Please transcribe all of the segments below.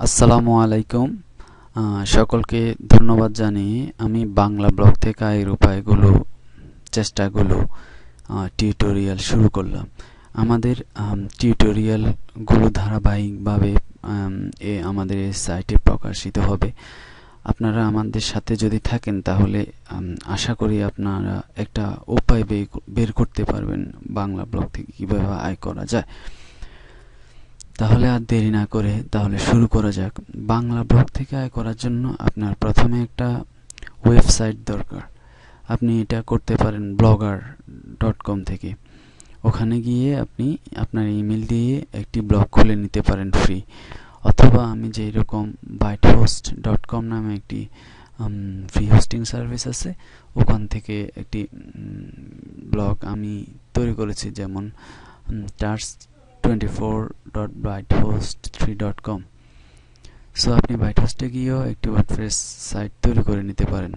আসসালামু আলাইকুম। সকলকে ধন্যবাদ জানিয়ে আমি বাংলা ব্লগ থেকে আয়ের উপায়গুলো চেষ্টাগুলো টিউটোরিয়াল শুরু করলাম। আমাদের টিউটোরিয়ালগুলো ধারাবাহিকভাবে এ আমাদের সাইটে প্রকাশিত হবে। আপনারা আমাদের সাথে যদি থাকেন তাহলে আশা করি আপনারা একটা উপায় বের করতে পারবেন বাংলা ব্লগ থেকে কীভাবে আয় করা যায়। তাহলে আর দেরি না করে তাহলে শুরু করা যাক। বাংলা ব্লগ থেকে আয় করার জন্য আপনার প্রথমে একটা ওয়েবসাইট দরকার। আপনি এটা করতে পারেন ব্লগার ডট কম থেকে। ওখানে গিয়ে আপনি আপনার ইমেল দিয়ে একটি ব্লগ খুলে নিতে পারেন ফ্রি অথবা আমি যেই রকম বাইট হোস্ট ডট কম নামে একটি ফ্রি হোস্টিং সার্ভিস আছে, ওখান থেকে একটি ব্লগ আমি তৈরি করেছি যেমন টার্স twenty four dot byte host three dot com so আপনি বাইট হোস্টে গিয়েও একটি ওয়ার্ডপ্রেস সাইট তৈরি করে নিতে পারেন।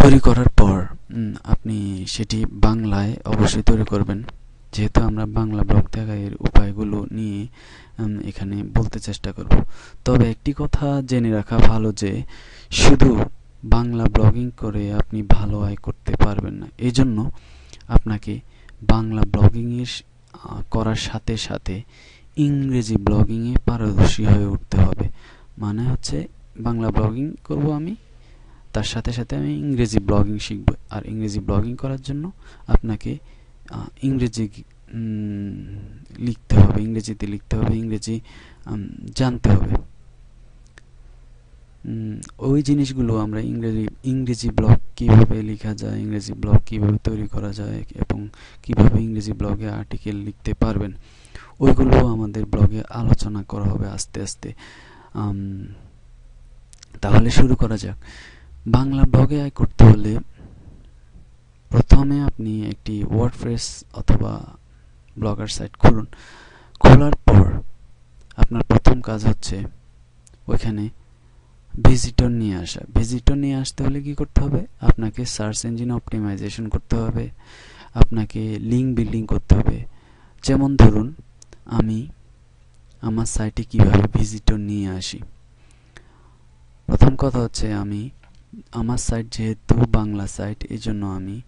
তৈরি করার পর আপনি সেটি বাংলায় অবশ্যই তৈরি করবেন। যেহেতু আমরা বাংলা ব্লগ এর উপায়গুলো নিয়ে এখানে বলতে চেষ্টা করব। তবে একটি কথা জেনে রাখা ভালো যে, শুধু বাংলা ব্লগিং করে আপনি ভালো আয় করতে পারবেন না। এই জন্য আপনাকে বাংলা ব্লগিংয়ের করার সাথে সাথে ইংরেজি ব্লগিংয়ে পারদর্শী হয়ে উঠতে হবে। মানে হচ্ছে বাংলা ব্লগিং করব আমি, তার সাথে সাথে আমি ইংরেজি ব্লগিং শিখব। আর ইংরেজি ব্লগিং করার জন্য আপনাকে ইংরেজি লিখতে হবে, ইংরেজিতে লিখতে হবে, ইংরেজি জানতে হবে। ওই জিনিসগুলো আমরা ইংরেজি ইংরেজি ব্লগ কীভাবে লেখা যায়, ইংরেজি ব্লগ কীভাবে তৈরি করা যায় এবং কীভাবে ইংরেজি ব্লগে আর্টিকেল লিখতে পারবেন, ওইগুলো আমাদের ব্লগে আলোচনা করা হবে আস্তে আস্তে। তাহলে শুরু করা যাক। বাংলা ব্লগে আয় করতে হলে প্রথমে আপনি একটি ওয়ার্ড ওয়ার্ডপ্রেস অথবা ব্লগার সাইট খুলুন। খোলার পর আপনার প্রথম কাজ হচ্ছে ওইখানে ভিজিটর নিয়ে আসা। ভিজিটর নিয়ে আসতে হলে কি করতে হবে? আপনাকে সার্চ ইঞ্জিন অপটিমাইজেশন করতে হবে। আপনাকে লিঙ্ক বিল্ডিং করতে হবে। যেমন ধরুন, আমি আমার সাইটে কীভাবে ভিজিটর নিয়ে আসি। প্রথম কথা হচ্ছে আমি আমার সাইট যেহেতু বাংলা সাইট এই জন্য আমি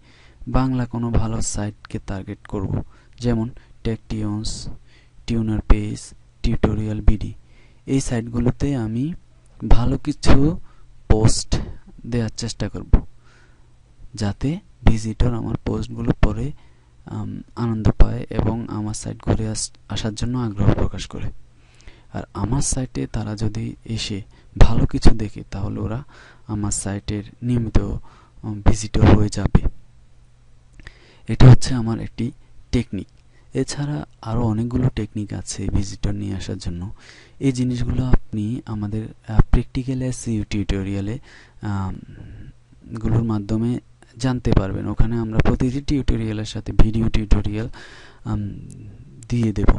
বাংলা কোনো ভালো সাইটকে টার্গেট করব। যেমন Techtunes tuner page tutorial BD এই সাইটগুলোতে আমি ভালো কিছু পোস্ট দেওয়ার চেষ্টা করব। যাতে ভিজিটর আমার পোস্টগুলো পরে আনন্দ পায় এবং আমার সাইট ঘুরে আসার জন্য আগ্রহ প্রকাশ করে। আর আমার সাইটে তারা যদি এসে ভালো কিছু দেখে, তাহলে ওরা আমার সাইটের নিয়মিত ভিজিটর হয়ে যাবে। এটা হচ্ছে আমার একটি টেকনিক এছাড়া আরও অনেকগুলো টেকনিক আছে ভিজিটর নিয়ে আসার জন্য। এই জিনিসগুলো আপনি আমাদের প্র্যাকটিক্যাল এসইউ টিউটোরিয়ালে গুলোর মাধ্যমে জানতে পারবেন। ওখানে আমরা প্রতিটি টিউটোরিয়ালের সাথে ভিডিও টিউটোরিয়াল দিয়ে দেব।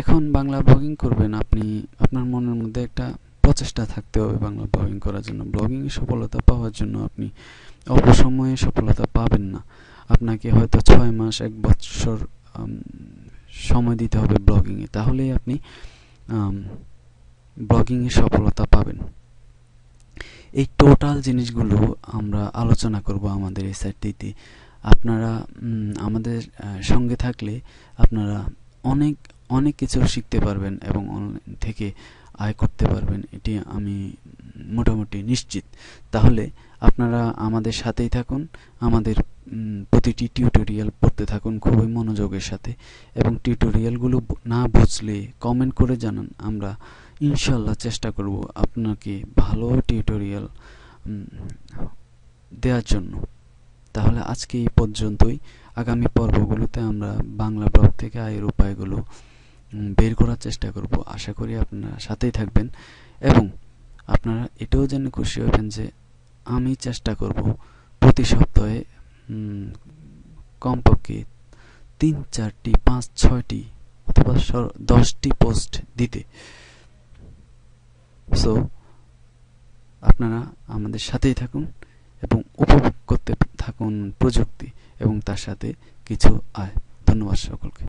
এখন বাংলা ব্লগিং করবেন আপনি, আপনার মনের মধ্যে একটা প্রচেষ্টা থাকতে হবে বাংলা ব্লগিং করার জন্য। ব্লগিং সফলতা পাওয়ার জন্য আপনি অল্প সময়ে সফলতা পাবেন না। আপনাকে হয়তো ছয় মাস, এক বছর সময় দিতে হবে ব্লগিংয়ে তাহলেই আপনি ব্লগিংয়ে সফলতা পাবেন। এই টোটাল জিনিসগুলো আমরা আলোচনা করব আমাদের এই সাইটটিতে আপনারা আমাদের সঙ্গে থাকলে আপনারা অনেক অনেক কিছু শিখতে পারবেন এবং অনলাইন থেকে আয় করতে পারবেন। এটি আমি মোটামুটি নিশ্চিত। তাহলে আপনারা আমাদের সাথেই থাকুন। আমাদের প্রতিটি টিউটোরিয়াল পড়তে থাকুন খুবই মনোযোগের সাথে এবং টিউটোরিয়ালগুলো না বুঝলে কমেন্ট করে জানান। আমরা ইনশাল্লাহ চেষ্টা করব আপনাকে ভালো টিউটোরিয়াল দেওয়ার জন্য। তাহলে আজকে এই পর্যন্তই। আগামী পর্বগুলোতে আমরা বাংলা ব্লগ থেকে আয়ের উপায়গুলো বের করার চেষ্টা করব। আশা করি আপনারা সাথেই থাকবেন এবং আপনারা এটাও জেনে খুশি হবেন যে আমি চেষ্টা করব প্রতি সপ্তাহে কমপক্ষে তিন, চারটি, পাঁচ, ছয়টি অথবা দশটি পোস্ট দিতে। সো আপনারা আমাদের সাথেই থাকুন এবং উপভোগ করতে থাকুন প্রযুক্তি এবং তার সাথে কিছু আয়। ধন্যবাদ সকলকে।